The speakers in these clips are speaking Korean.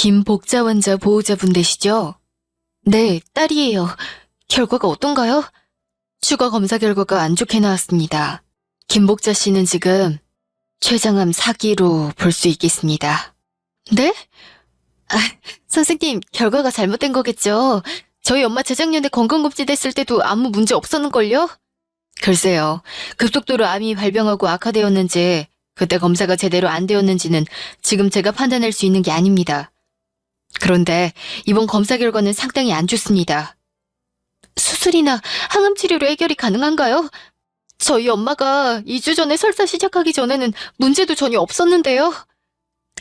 김복자 환자 보호자분 되시죠? 네, 딸이에요. 결과가 어떤가요? 추가 검사 결과가 안 좋게 나왔습니다. 김복자 씨는 지금 췌장암 4기로 볼 수 있겠습니다. 네? 아, 선생님, 결과가 잘못된 거겠죠? 저희 엄마 재작년에 건강검진 했을 때도 아무 문제 없었는걸요? 글쎄요. 급속도로 암이 발병하고 악화되었는지, 그때 검사가 제대로 안 되었는지는 지금 제가 판단할 수 있는 게 아닙니다. 그런데 이번 검사 결과는 상당히 안 좋습니다. 수술이나 항암 치료로 해결이 가능한가요? 저희 엄마가 2주 전에 설사 시작하기 전에는 문제도 전혀 없었는데요.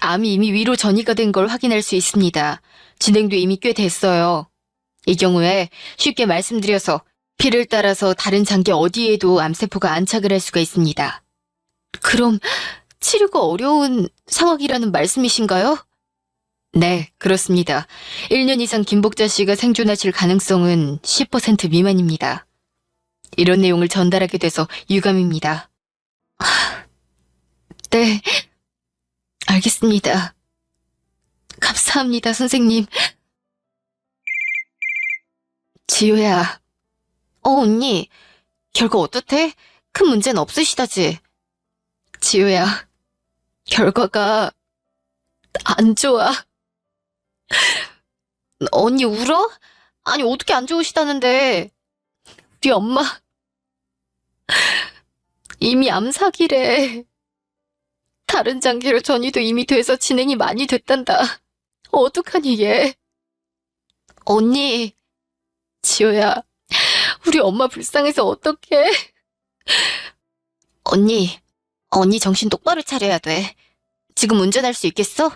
암이 이미 위로 전이가 된 걸 확인할 수 있습니다. 진행도 이미 꽤 됐어요. 이 경우에 쉽게 말씀드려서 피를 따라서 다른 장기 어디에도 암세포가 안착을 할 수가 있습니다. 그럼 치료가 어려운 상황이라는 말씀이신가요? 네, 그렇습니다. 1년 이상 김복자 씨가 생존하실 가능성은 10% 미만입니다. 이런 내용을 전달하게 돼서 유감입니다. 하, 네, 알겠습니다. 감사합니다, 선생님. 지효야. 어, 언니. 결과 어떻대? 큰 문제는 없으시다지? 지효야. 결과가 안 좋아. 언니 울어? 아니, 어떻게 안 좋으시다는데. 우리 엄마. 이미 암사기래. 다른 장기로 전이도 이미 돼서 진행이 많이 됐단다. 어떡하니, 얘. 언니. 지호야. 우리 엄마 불쌍해서 어떡해. 언니. 언니 정신 똑바로 차려야 돼. 지금 운전할 수 있겠어?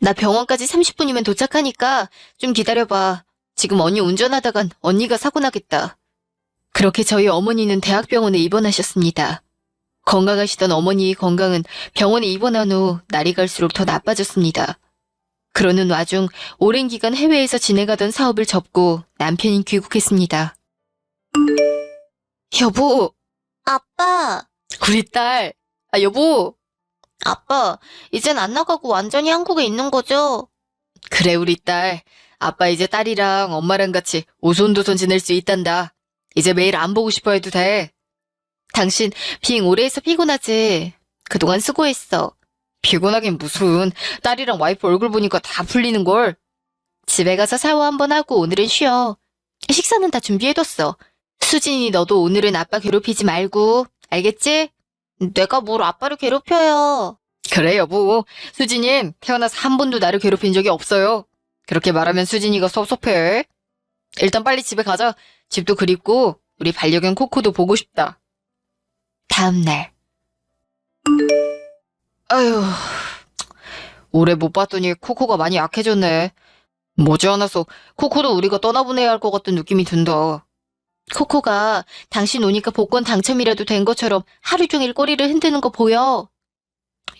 나 병원까지 30분이면 도착하니까 좀 기다려봐. 지금 언니 운전하다간 언니가 사고 나겠다. 그렇게 저희 어머니는 대학병원에 입원하셨습니다. 건강하시던 어머니의 건강은 병원에 입원한 후 날이 갈수록 더 나빠졌습니다. 그러는 와중 오랜 기간 해외에서 진행하던 사업을 접고 남편이 귀국했습니다. 여보, 아빠, 우리 딸. 아, 여보. 아빠, 이젠 안 나가고 완전히 한국에 있는 거죠? 그래, 우리 딸. 아빠 이제 딸이랑 엄마랑 같이 오손도손 지낼 수 있단다. 이제 매일 안 보고 싶어 해도 돼. 당신 비행 오래 해서 피곤하지? 그동안 수고했어. 피곤하긴 무슨. 딸이랑 와이프 얼굴 보니까 다 풀리는걸. 집에 가서 샤워 한번 하고 오늘은 쉬어. 식사는 다 준비해뒀어. 수진이 너도 오늘은 아빠 괴롭히지 말고. 알겠지? 내가 뭘 아빠를 괴롭혀요. 그래, 여보. 수진이 태어나서 한 번도 나를 괴롭힌 적이 없어요. 그렇게 말하면 수진이가 섭섭해. 일단 빨리 집에 가자. 집도 그립고 우리 반려견 코코도 보고 싶다. 다음 날. 아휴, 오래 못 봤더니 코코가 많이 약해졌네. 머지않아서 코코도 우리가 떠나보내야 할 것 같은 느낌이 든다. 코코가 당신 오니까 복권 당첨이라도 된 것처럼 하루 종일 꼬리를 흔드는 거 보여.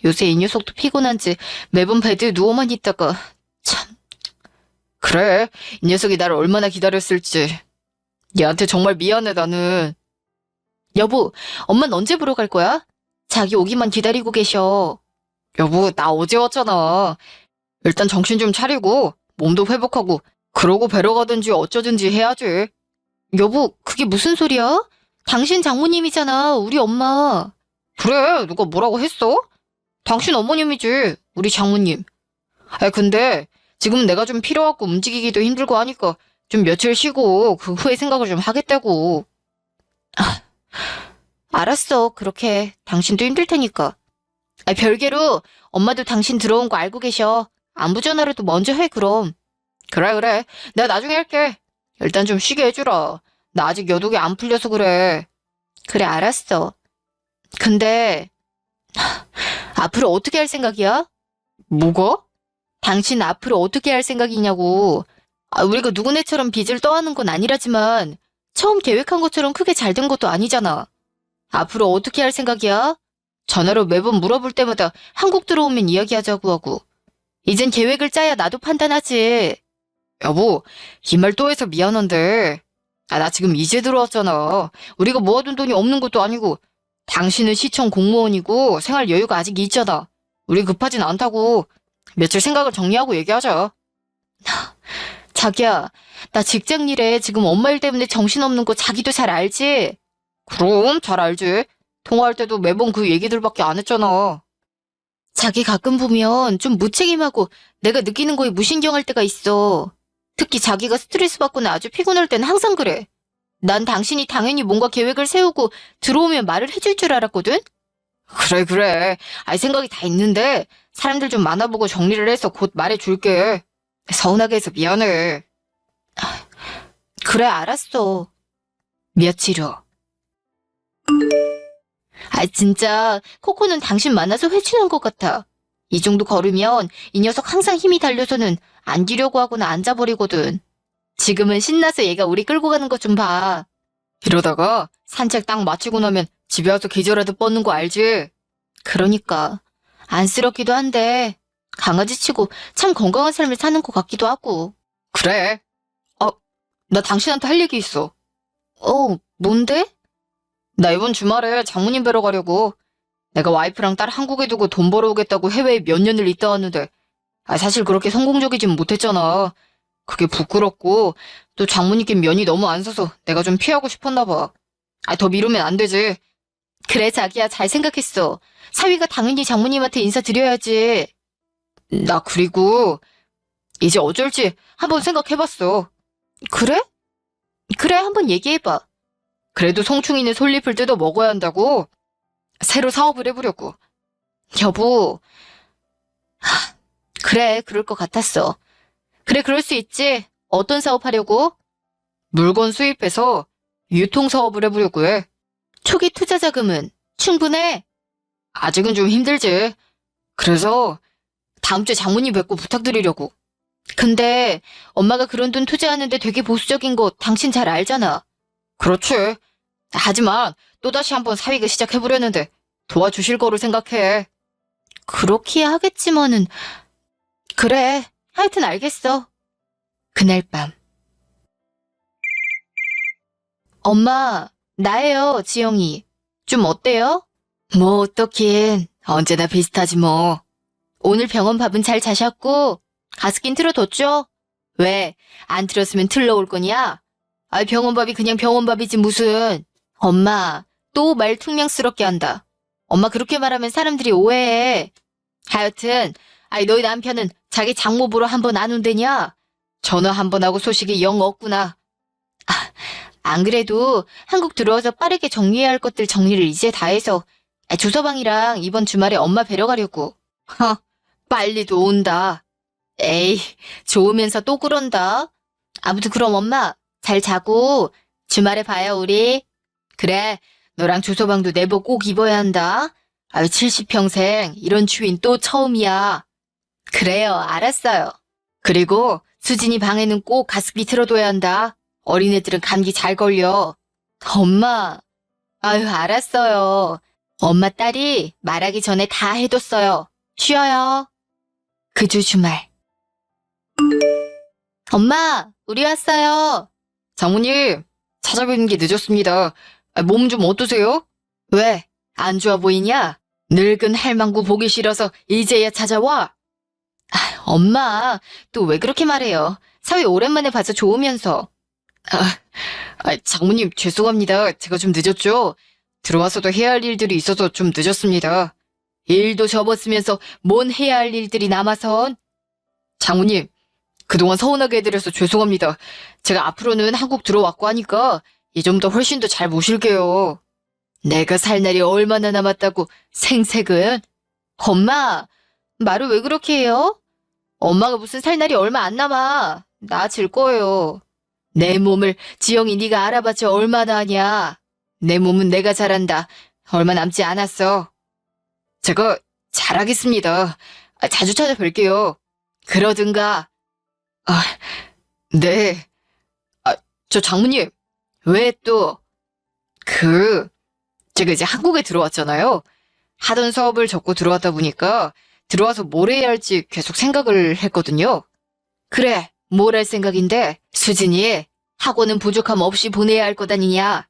요새 이 녀석도 피곤한지 매번 베드에 누워만 있다가 참. 그래, 이 녀석이 나를 얼마나 기다렸을지. 얘한테 정말 미안해 나는. 여보, 엄마는 언제 보러 갈 거야? 자기 오기만 기다리고 계셔. 여보, 나 어제 왔잖아. 일단 정신 좀 차리고 몸도 회복하고 그러고 뵈러 가든지 어쩌든지 해야지. 여보, 그게 무슨 소리야? 당신 장모님이잖아, 우리 엄마. 그래, 누가 뭐라고 했어? 당신 어머님이지, 우리 장모님. 아, 근데 지금 내가 좀 필요하고 움직이기도 힘들고 하니까 좀 며칠 쉬고 그 후에 생각을 좀 하겠다고. 아, 알았어, 그렇게. 당신도 힘들 테니까. 아, 별개로 엄마도 당신 들어온 거 알고 계셔. 안부 전화라도 먼저 해, 그럼. 그래, 그래. 내가 나중에 할게. 일단 좀 쉬게 해주라. 나 아직 여독이 안 풀려서 그래. 그래, 알았어. 근데, 하, 앞으로 어떻게 할 생각이야? 뭐가? 당신 앞으로 어떻게 할 생각이냐고. 아, 우리가 누구네처럼 빚을 떠안는 건 아니라지만, 처음 계획한 것처럼 크게 잘 된 것도 아니잖아. 앞으로 어떻게 할 생각이야? 전화로 매번 물어볼 때마다 한국 들어오면 이야기하자고 하고. 이젠 계획을 짜야 나도 판단하지. 여보, 이말또 해서 미안한데. 아, 나 지금 이제 들어왔잖아. 우리가 모아둔 돈이 없는 것도 아니고. 당신은 시청 공무원이고 생활 여유가 아직 있잖아. 우리 급하진 않다고. 며칠 생각을 정리하고 얘기하자. 자기야, 나 직장 일에 지금 엄마 일 때문에 정신없는 거 자기도 잘 알지? 그럼 잘 알지. 통화할 때도 매번 그 얘기들밖에 안 했잖아. 자기 가끔 보면 좀 무책임하고 내가 느끼는 거에 무신경할 때가 있어. 특히 자기가 스트레스 받거나 아주 피곤할 땐 항상 그래. 난 당신이 당연히 뭔가 계획을 세우고 들어오면 말을 해줄 줄 알았거든? 그래, 그래. 아이, 생각이 다 있는데, 사람들 좀 만나보고 정리를 해서 곧 말해줄게. 서운하게 해서 미안해. 그래, 알았어. 며칠 후. 아, 진짜, 코코는 당신 만나서 회춘한 것 같아. 이 정도 걸으면 이 녀석 항상 힘이 달려서는 앉으려고 하거나 앉아버리거든. 지금은 신나서 얘가 우리 끌고 가는 것 좀 봐. 이러다가 산책 딱 마치고 나면 집에 와서 기절하듯 뻗는 거 알지? 그러니까, 안쓰럽기도 한데, 강아지 치고 참 건강한 삶을 사는 것 같기도 하고. 그래. 아, 나 당신한테 할 얘기 있어. 어, 뭔데? 나 이번 주말에 장모님 뵈러 가려고. 내가 와이프랑 딸 한국에 두고 돈 벌어오겠다고 해외에 몇 년을 있다 왔는데, 아, 사실 그렇게 성공적이진 못했잖아. 그게 부끄럽고, 또 장모님께 면이 너무 안 서서 내가 좀 피하고 싶었나 봐. 아, 더 미루면 안 되지. 그래, 자기야, 잘 생각했어. 사위가 당연히 장모님한테 인사드려야지. 나 그리고, 이제 어쩔지 한번 생각해봤어. 그래? 그래, 한번 얘기해봐. 그래도 송충이는 솔잎을 뜯어 먹어야 한다고? 새로 사업을 해보려고. 여보. 하, 그래, 그럴 것 같았어. 그래, 그럴 수 있지. 어떤 사업 하려고? 물건 수입해서 유통 사업을 해보려고 해. 초기 투자 자금은 충분해. 아직은 좀 힘들지. 그래서 다음 주에 장모님 뵙고 부탁드리려고. 근데 엄마가 그런 돈 투자하는데 되게 보수적인 거 당신 잘 알잖아. 그렇지. 하지만 또다시 한번 사위가 시작해보려는데 도와주실 거로 생각해. 그렇기야 하겠지만은. 그래, 하여튼 알겠어. 그날 밤. 엄마, 나예요, 지영이. 좀 어때요? 뭐 어떻긴 언제나 비슷하지 뭐. 오늘 병원 밥은 잘 자셨고, 가습긴 틀어뒀죠? 왜, 안 틀었으면 틀러올 거냐? 아, 병원 밥이 그냥 병원 밥이지 무슨. 엄마, 또 말 퉁명스럽게 한다. 엄마 그렇게 말하면 사람들이 오해해. 하여튼, 아이 너희 남편은 자기 장모 보러 한번 안 온대냐? 전화 한번 하고 소식이 영 없구나. 아, 안 그래도 한국 들어와서 빠르게 정리해야 할 것들 정리를 이제 다 해서 아, 조서방이랑 이번 주말에 엄마 뵈러 가려고. 허, 빨리도 온다. 에이, 좋으면서 또 그런다. 아무튼 그럼 엄마, 잘 자고, 주말에 봐요, 우리. 그래, 너랑 조서방도 내복 꼭 입어야 한다. 아유, 70평생, 이런 추위는 또 처음이야. 그래요, 알았어요. 그리고, 수진이 방에는 꼭 가습기 틀어둬야 한다. 어린애들은 감기 잘 걸려. 엄마, 아유, 알았어요. 엄마 딸이 말하기 전에 다 해뒀어요. 쉬어요. 그 주 주말. 엄마, 우리 왔어요. 장모님, 찾아뵙는 게 늦었습니다. 아, 몸좀 어떠세요? 왜? 안 좋아 보이냐? 늙은 할망구 보기 싫어서 이제야 찾아와? 아, 엄마, 또 왜 그렇게 말해요? 사위 오랜만에 봐서 좋으면서. 아, 장모님, 죄송합니다. 제가 좀 늦었죠? 들어와서도 해야 할 일들이 있어서 좀 늦었습니다. 일도 접었으면서 뭔 해야 할 일들이 남아선? 장모님, 그동안 서운하게 해드려서 죄송합니다. 제가 앞으로는 한국 들어왔고 하니까 예전보다 훨씬 더 잘 모실게요. 내가 살 날이 얼마나 남았다고 생색은? 엄마, 말을 왜 그렇게 해요? 엄마가 무슨 살 날이 얼마 안 남아. 나아질 거예요. 내 몸을 지영이 네가 알아봤지 얼마나 하냐. 내 몸은 내가 잘한다. 얼마 남지 않았어. 제가 잘하겠습니다. 아, 자주 찾아뵐게요. 그러든가. 아, 네. 아, 저 장모님, 왜 또? 그, 제가 이제 한국에 들어왔잖아요. 하던 사업을 접고 들어왔다 보니까 들어와서 뭘 해야 할지 계속 생각을 했거든요. 그래, 뭘 할 생각인데? 수진이 학원은 부족함 없이 보내야 할 것 아니냐?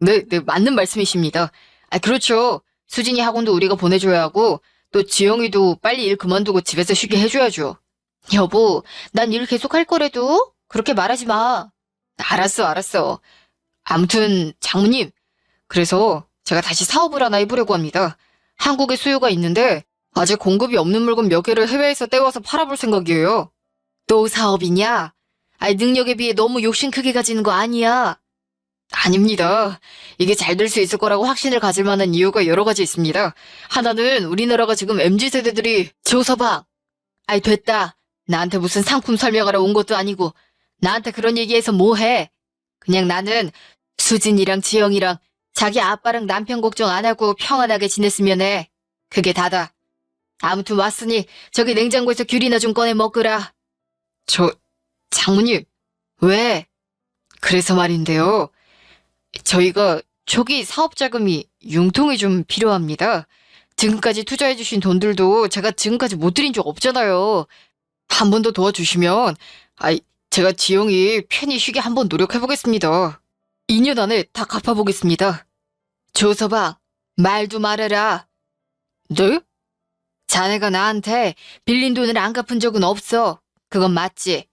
네, 네, 맞는 말씀이십니다. 아, 그렇죠. 수진이 학원도 우리가 보내줘야 하고, 또 지영이도 빨리 일 그만두고 집에서 쉬게 해줘야죠. 여보, 난 일 계속 할 거래도? 그렇게 말하지 마. 알았어, 알았어. 아무튼, 장모님. 그래서 제가 다시 사업을 하나 해보려고 합니다. 한국에 수요가 있는데, 아직 공급이 없는 물건 몇 개를 해외에서 떼와서 팔아볼 생각이에요. 또 사업이냐? 아이, 능력에 비해 너무 욕심 크게 가지는 거 아니야. 아닙니다. 이게 잘 될 수 있을 거라고 확신을 가질 만한 이유가 여러 가지 있습니다. 하나는 우리나라가 지금 MZ세대들이 조서방. 아이, 됐다. 나한테 무슨 상품 설명하러 온 것도 아니고, 나한테 그런 얘기해서 뭐 해? 그냥 나는 수진이랑 지영이랑 자기 아빠랑 남편 걱정 안 하고 평안하게 지냈으면 해. 그게 다다. 아무튼 왔으니 저기 냉장고에서 귤이나 좀 꺼내 먹으라. 저, 장모님, 왜? 그래서 말인데요. 저희가 초기 사업 자금이 융통이 좀 필요합니다. 지금까지 투자해주신 돈들도 제가 지금까지 못 드린 적 없잖아요. 한 번 더 도와주시면, 아이, 제가 지영이 편히 쉬게 한 번 노력해보겠습니다. 2년 안에 다 갚아보겠습니다. 조서방, 말도 말해라. 네? 자네가 나한테 빌린 돈을 안 갚은 적은 없어. 그건 맞지.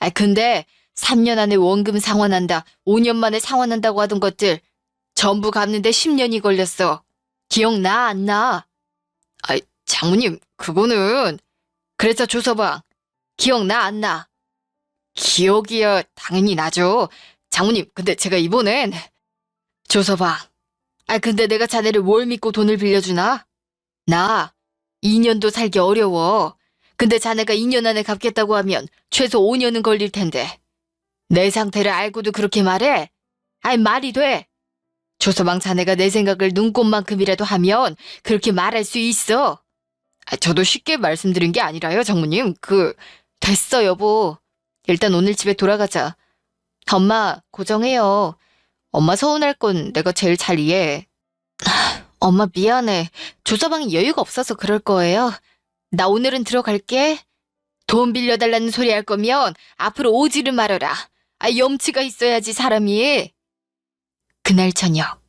아, 근데 3년 안에 원금 상환한다, 5년 만에 상환한다고 하던 것들 전부 갚는데 10년이 걸렸어. 기억나, 안 나? 장모님, 그거는 그래서 조서방, 기억나, 안 나? 기억이야 당연히 나죠. 장모님, 근데 제가 이번엔 조서방. 아, 근데 내가 자네를 뭘 믿고 돈을 빌려주나? 나 2년도 살기 어려워. 근데 자네가 2년 안에 갚겠다고 하면 최소 5년은 걸릴 텐데. 내 상태를 알고도 그렇게 말해? 아이, 말이 돼. 조서방 자네가 내 생각을 눈꼽만큼이라도 하면 그렇게 말할 수 있어. 아, 저도 쉽게 말씀드린 게 아니라요, 장모님. 그 됐어, 여보. 일단 오늘 집에 돌아가자. 엄마, 고정해요. 엄마 서운할 건 내가 제일 잘 이해해. 하, 엄마 미안해. 조서방이 여유가 없어서 그럴 거예요. 나 오늘은 들어갈게. 돈 빌려달라는 소리 할 거면 앞으로 오지를 말아라. 아, 염치가 있어야지, 사람이. 그날 저녁.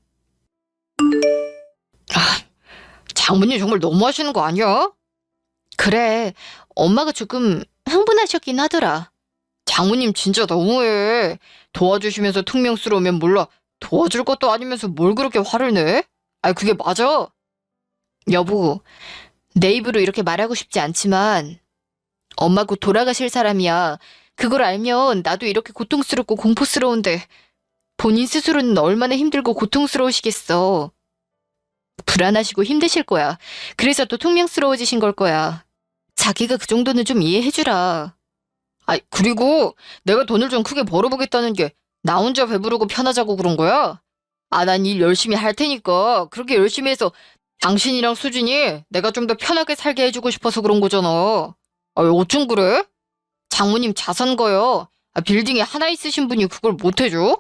장모님 정말 너무하시는 거 아니야? 그래, 엄마가 조금 흥분하셨긴 하더라. 장모님 진짜 너무해. 도와주시면서 퉁명스러우면 몰라. 도와줄 것도 아니면서 뭘 그렇게 화를 내? 아, 그게 맞아. 여보, 내 입으로 이렇게 말하고 싶지 않지만, 엄마 곧 돌아가실 사람이야. 그걸 알면 나도 이렇게 고통스럽고 공포스러운데, 본인 스스로는 얼마나 힘들고 고통스러우시겠어. 불안하시고 힘드실 거야. 그래서 또 퉁명스러워지신 걸 거야. 자기가 그 정도는 좀 이해해주라. 아, 그리고 내가 돈을 좀 크게 벌어보겠다는 게 나 혼자 배부르고 편하자고 그런 거야? 아, 난 일 열심히 할 테니까 그렇게 열심히 해서 당신이랑 수진이 내가 좀 더 편하게 살게 해주고 싶어서 그런 거잖아. 아, 왜 어쩜 그래? 장모님 자산가요. 아, 빌딩에 하나 있으신 분이 그걸 못 해줘?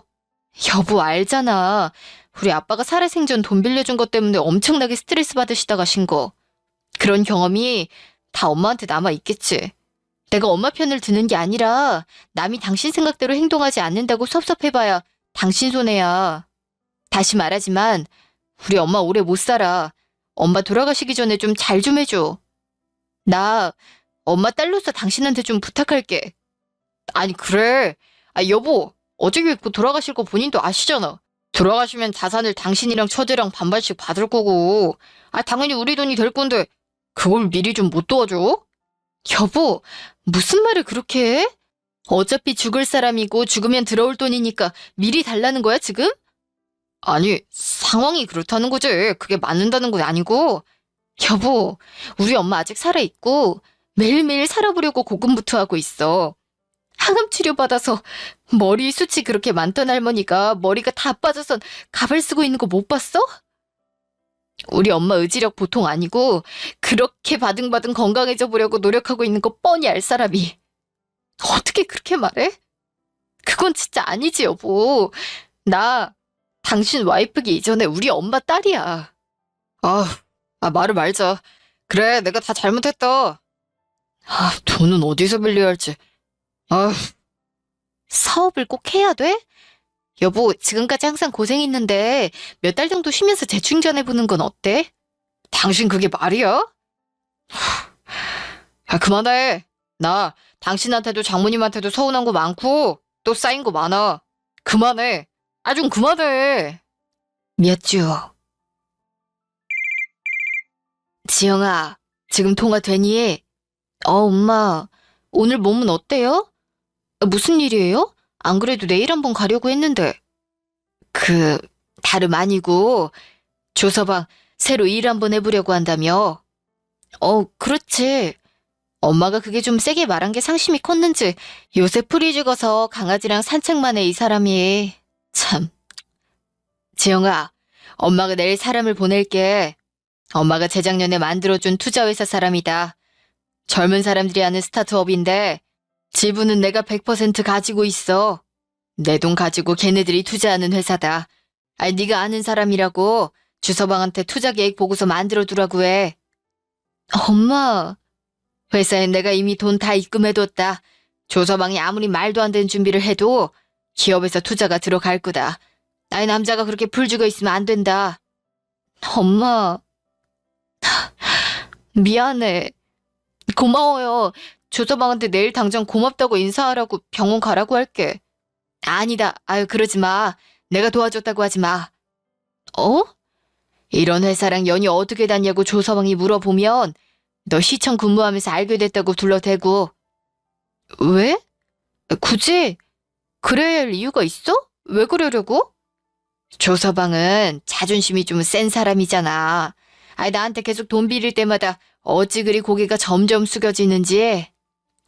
여보 알잖아. 우리 아빠가 살아생전 돈 빌려준 것 때문에 엄청나게 스트레스 받으시다 가신 거. 그런 경험이 다 엄마한테 남아 있겠지. 내가 엄마 편을 드는 게 아니라 남이 당신 생각대로 행동하지 않는다고 섭섭해봐야 당신 손해야. 다시 말하지만 우리 엄마 오래 못 살아. 엄마 돌아가시기 전에 좀 잘 좀 해줘. 나 엄마 딸로서 당신한테 좀 부탁할게. 아니, 그래. 아, 여보. 어저께 그 돌아가실 거 본인도 아시잖아. 돌아가시면 자산을 당신이랑 처제랑 반반씩 받을 거고. 아, 당연히 우리 돈이 될 건데, 그걸 미리 좀 못 도와줘? 여보, 무슨 말을 그렇게 해? 어차피 죽을 사람이고 죽으면 들어올 돈이니까 미리 달라는 거야, 지금? 아니, 상황이 그렇다는 거지. 그게 맞는다는 건 아니고. 여보, 우리 엄마 아직 살아있고 매일매일 살아보려고 고군분투하고 있어. 항암 치료 받아서 머리 숱이 그렇게 많던 할머니가 머리가 다 빠져선 가발 쓰고 있는 거 못 봤어? 우리 엄마 의지력 보통 아니고 그렇게 바등바등 건강해져 보려고 노력하고 있는 거 뻔히 알 사람이 어떻게 그렇게 말해? 그건 진짜 아니지 여보. 나 당신 와이프기 이전에 우리 엄마 딸이야. 아, 아, 말을 말자. 그래, 내가 다 잘못했다. 아, 돈은 어디서 빌려야 할지. 아, 사업을 꼭 해야 돼? 여보, 지금까지 항상 고생했는데 몇 달 정도 쉬면서 재충전해보는 건 어때? 당신 그게 말이야? 야, 그만해. 나 당신한테도 장모님한테도 서운한 거 많고 또 쌓인 거 많아. 그만해. 아, 좀 그만해. 몇 주. 지영아, 지금 통화 되니? 어, 엄마, 오늘 몸은 어때요? 아, 무슨 일이에요? 안 그래도 내일 한번 가려고 했는데. 그, 다름 아니고, 조서방, 새로 일 한번 해보려고 한다며. 어, 그렇지. 엄마가 그게 좀 세게 말한 게 상심이 컸는지, 요새 풀이 죽어서 강아지랑 산책만 해, 이 사람이. 참. 지영아, 엄마가 내일 사람을 보낼게. 엄마가 재작년에 만들어준 투자회사 사람이다. 젊은 사람들이 하는 스타트업인데 지분은 내가 100% 가지고 있어. 내 돈 가지고 걔네들이 투자하는 회사다. 아니 네가 아는 사람이라고 주서방한테 투자 계획 보고서 만들어 두라고 해. 엄마, 회사에 내가 이미 돈 다 입금해뒀다. 조서방이 아무리 말도 안 되는 준비를 해도 기업에서 투자가 들어갈 거다. 나의 남자가 그렇게 풀 죽어 있으면 안 된다. 엄마, 미안해. 고마워요. 조서방한테 내일 당장 고맙다고 인사하라고 병원 가라고 할게. 아니다. 아유, 그러지 마. 내가 도와줬다고 하지 마. 어? 이런 회사랑 연이 어떻게 닿냐고 조서방이 물어보면 너 시청 근무하면서 알게 됐다고 둘러대고. 왜? 굳이? 그래야 할 이유가 있어? 왜 그러려고? 조서방은 자존심이 좀 센 사람이잖아. 아이, 나한테 계속 돈 빌릴 때마다 어찌 그리 고개가 점점 숙여지는지.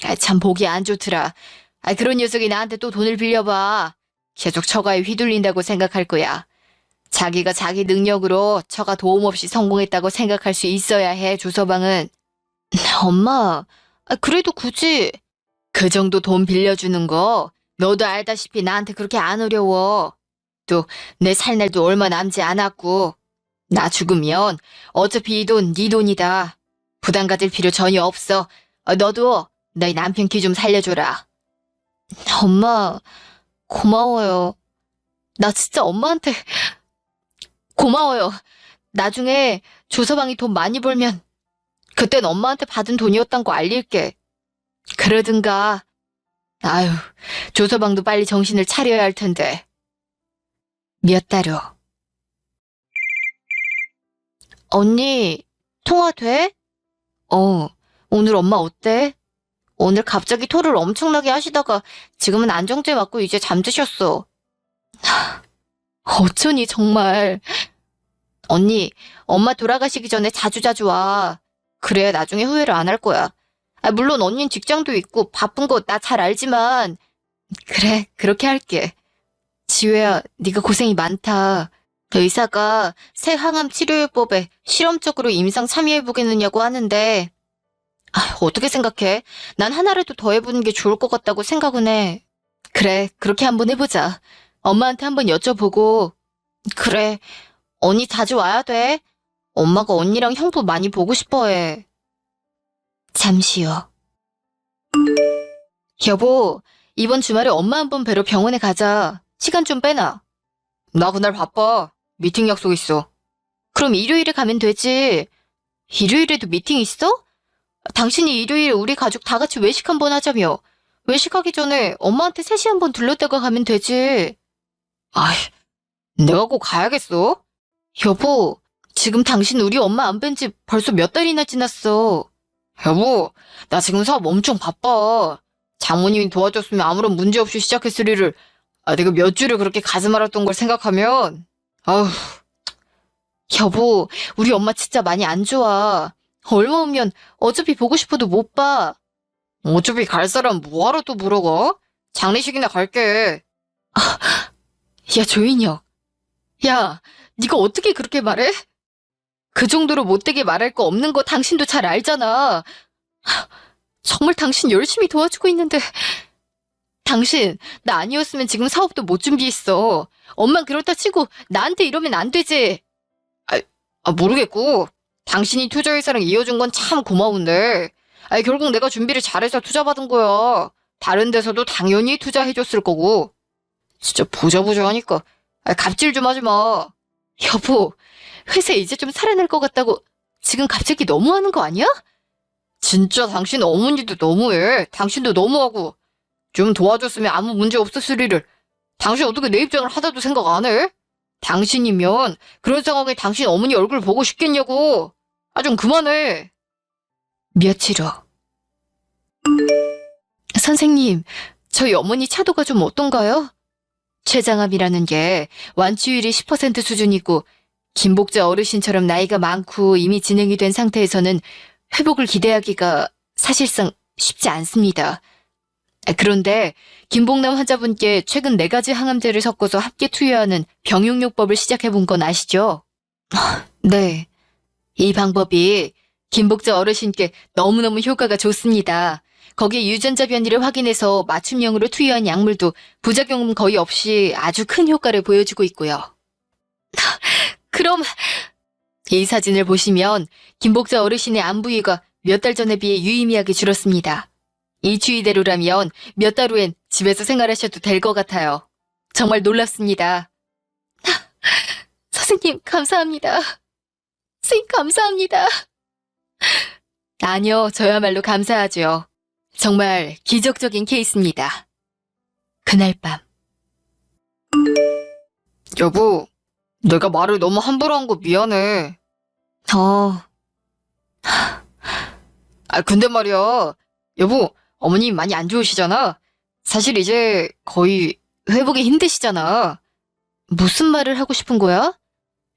아, 참 보기 안 좋더라. 아, 그런 녀석이 나한테 또 돈을 빌려봐. 계속 처가에 휘둘린다고 생각할 거야. 자기가 자기 능력으로 처가 도움 없이 성공했다고 생각할 수 있어야 해, 조서방은. 엄마, 아, 그래도 굳이. 그 정도 돈 빌려주는 거, 너도 알다시피 나한테 그렇게 안 어려워. 또, 내 살 날도 얼마 남지 않았고. 나 죽으면 어차피 이 돈 네 돈이다. 부담 가질 필요 전혀 없어. 어, 너도 너희 남편 키 좀 살려줘라. 엄마, 고마워요. 나 진짜 엄마한테 고마워요. 나중에 조서방이 돈 많이 벌면 그땐 엄마한테 받은 돈이었단 거 알릴게. 그러든가. 아유, 조서방도 빨리 정신을 차려야 할 텐데. 몇 달 후. 언니, 통화 돼? 어, 오늘 엄마 어때? 오늘 갑자기 토를 엄청나게 하시다가 지금은 안정제 맞고 이제 잠드셨어. 하, 어쩌니 정말. 언니, 엄마 돌아가시기 전에 자주자주 와. 그래야 나중에 후회를 안 할 거야. 아, 물론 언닌 직장도 있고 바쁜 거 나 잘 알지만 그래, 그렇게 할게. 지우야, 네가 고생이 많다. 의사가 새 항암 치료요법에 실험적으로 임상 참여해보겠느냐고 하는데, 아, 어떻게 생각해? 난 하나라도 더 해보는 게 좋을 것 같다고 생각은 해. 그래, 그렇게 한번 해보자. 엄마한테 한번 여쭤보고. 그래, 언니 자주 와야 돼. 엄마가 언니랑 형부 많이 보고 싶어 해. 잠시 후. 여보, 이번 주말에 엄마 한 번 뵈러 병원에 가자. 시간 좀 빼놔. 나 그날 바빠. 미팅 약속 있어. 그럼 일요일에 가면 되지. 일요일에도 미팅 있어? 당신이 일요일 우리 가족 다 같이 외식 한 번 하자며. 외식하기 전에 엄마한테 셋이 한 번 들렀다가 가면 되지. 아이, 내가 꼭 가야겠어? 여보, 지금 당신 우리 엄마 안 뵌 지 벌써 몇 달이나 지났어. 여보, 나 지금 사업 엄청 바빠. 장모님이 도와줬으면 아무런 문제 없이 시작했을 일을, 아, 내가 몇 주를 그렇게 가슴 앓았던 걸 생각하면, 아우, 여보, 우리 엄마 진짜 많이 안 좋아. 얼마 오면 어차피 보고 싶어도 못 봐. 어차피 갈 사람 뭐하러 또 물어가? 장례식이나 갈게. 야, 조인혁. 야, 네가 어떻게 그렇게 말해? 그 정도로 못되게 말할 거 없는 거 당신도 잘 알잖아. 하, 정말 당신 열심히 도와주고 있는데. 당신, 나 아니었으면 지금 사업도 못 준비했어. 엄만 그렇다 치고 나한테 이러면 안 되지. 아, 모르겠고. 당신이 투자회사랑 이어준 건 참 고마운데. 아니, 결국 내가 준비를 잘해서 투자받은 거야. 다른 데서도 당연히 투자해줬을 거고. 진짜 보자보자 하니까. 아, 갑질 좀 하지 마. 여보, 회사 이제 좀 살아날 것 같다고 지금 갑자기 너무하는 거 아니야? 진짜 당신 어머니도 너무해. 당신도 너무하고. 좀 도와줬으면 아무 문제 없었을 일을. 당신 어떻게 내 입장을 하나도 생각 안 해? 당신이면 그런 상황에 당신 어머니 얼굴 보고 싶겠냐고. 아, 좀 그만해. 며칠 후. 선생님, 저희 어머니 차도가 좀 어떤가요? 췌장암이라는 게 완치율이 10% 수준이고 김복자 어르신처럼 나이가 많고 이미 진행이 된 상태에서는 회복을 기대하기가 사실상 쉽지 않습니다. 아, 그런데 김복남 환자분께 최근 네 가지 항암제를 섞어서 함께 투여하는 병용요법을 시작해 본 건 아시죠? 네. 이 방법이 김복자 어르신께 너무너무 효과가 좋습니다. 거기에 유전자 변이를 확인해서 맞춤형으로 투여한 약물도 부작용 거의 없이 아주 큰 효과를 보여주고 있고요. 그럼 이 사진을 보시면 김복자 어르신의 암 부위가 몇 달 전에 비해 유의미하게 줄었습니다. 이 추이대로라면 몇 달 후엔 집에서 생활하셔도 될 것 같아요. 정말 놀랍습니다. 선생님, 감사합니다. 선생님, 감사합니다. 아니요, 저야말로 감사하죠. 정말 기적적인 케이스입니다. 그날 밤, 여보, 내가 말을 너무 함부로 한 거 미안해. 어, 아, 근데 말이야. 여보, 어머님 많이 안 좋으시잖아. 사실 이제 거의 회복이 힘드시잖아. 무슨 말을 하고 싶은 거야?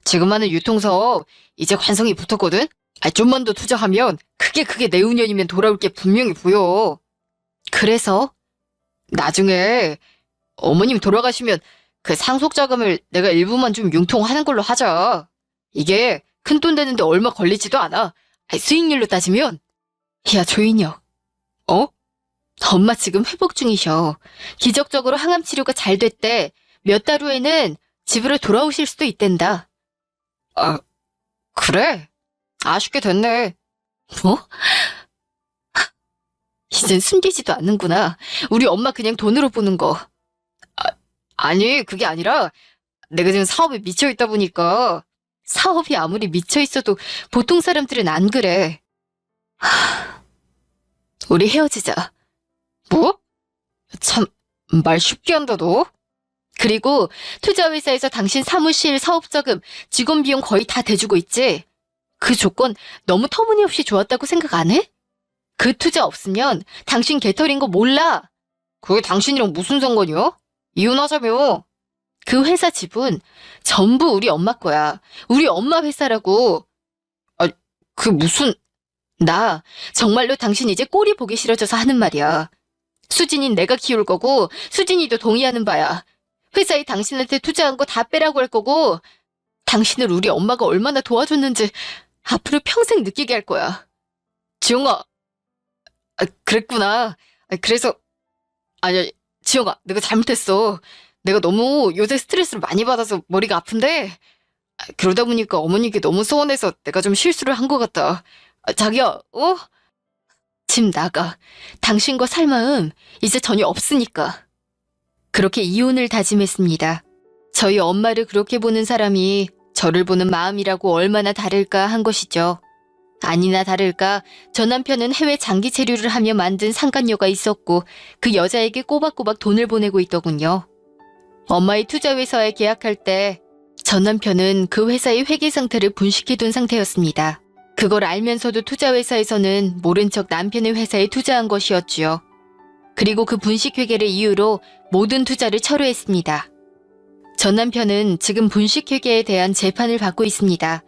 지금 하는 유통사업 이제 관성이 붙었거든? 아, 좀만 더 투자하면 크게 크게 내후년이면 돌아올 게 분명히 보여. 그래서? 나중에 어머님 돌아가시면 그 상속 자금을 내가 일부만 좀 융통하는 걸로 하자. 이게 큰 돈 되는데 얼마 걸리지도 않아. 수익률로 따지면 야, 조인혁. 어? 엄마 지금 회복 중이셔. 기적적으로 항암 치료가 잘 됐대. 몇 달 후에는 집으로 돌아오실 수도 있댄다. 아, 그래? 아쉽게 됐네. 뭐? 이젠 숨기지도 않는구나. 우리 엄마 그냥 돈으로 보는 거. 아니, 그게 아니라 내가 지금 사업에 미쳐 있다 보니까 사업이 아무리 미쳐 있어도 보통 사람들은 안 그래. 하, 우리 헤어지자. 뭐? 참, 말 쉽게 한다, 너? 그리고 투자회사에서 당신 사무실 사업자금, 직원 비용 거의 다 대주고 있지? 그 조건 너무 터무니없이 좋았다고 생각 안 해? 그 투자 없으면 당신 개털인 거 몰라. 그게 당신이랑 무슨 상관이야? 이혼하자며. 그 회사 지분 전부 우리 엄마 거야. 우리 엄마 회사라고. 그 무슨, 나 정말로 당신 이제 꼴이 보기 싫어져서 하는 말이야. 수진이는 내가 키울 거고 수진이도 동의하는 바야. 회사에 당신한테 투자한 거 다 빼라고 할 거고 당신을 우리 엄마가 얼마나 도와줬는지 앞으로 평생 느끼게 할 거야. 지영아. 아, 그랬구나. 아, 그래서, 아니야, 지영아, 내가 잘못했어. 내가 너무 요새 스트레스를 많이 받아서 머리가 아픈데, 아, 그러다 보니까 어머니께 너무 서운해서 내가 좀 실수를 한 것 같다. 아, 자기야, 어? 집 나가. 당신과 살 마음 이제 전혀 없으니까. 그렇게 이혼을 다짐했습니다. 저희 엄마를 그렇게 보는 사람이 저를 보는 마음이라고 얼마나 다를까 한 것이죠. 아니나 다를까 저 남편은 해외 장기 체류를 하며 만든 상간녀가 있었고 그 여자에게 꼬박꼬박 돈을 보내고 있더군요. 엄마의 투자회사에 계약할 때 전 남편은 그 회사의 회계 상태를 분식해둔 상태였습니다. 그걸 알면서도 투자회사에서는 모른 척 남편의 회사에 투자한 것이었지요. 그리고 그 분식회계를 이유로 모든 투자를 철회했습니다. 전 남편은 지금 분식회계에 대한 재판을 받고 있습니다.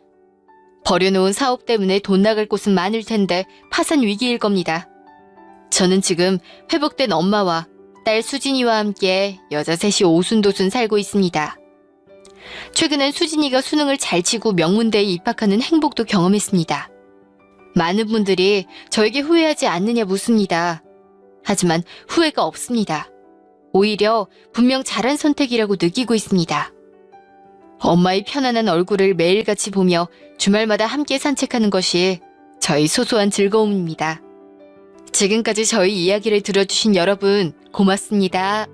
버려놓은 사업 때문에 돈 나갈 곳은 많을 텐데 파산 위기일 겁니다. 저는 지금 회복된 엄마와 딸 수진이와 함께 여자 셋이 오순도순 살고 있습니다. 최근엔 수진이가 수능을 잘 치고 명문대에 입학하는 행복도 경험했습니다. 많은 분들이 저에게 후회하지 않느냐 묻습니다. 하지만 후회가 없습니다. 오히려 분명 잘한 선택이라고 느끼고 있습니다. 엄마의 편안한 얼굴을 매일같이 보며 주말마다 함께 산책하는 것이 저희 소소한 즐거움입니다. 지금까지 저희 이야기를 들어주신 여러분 고맙습니다.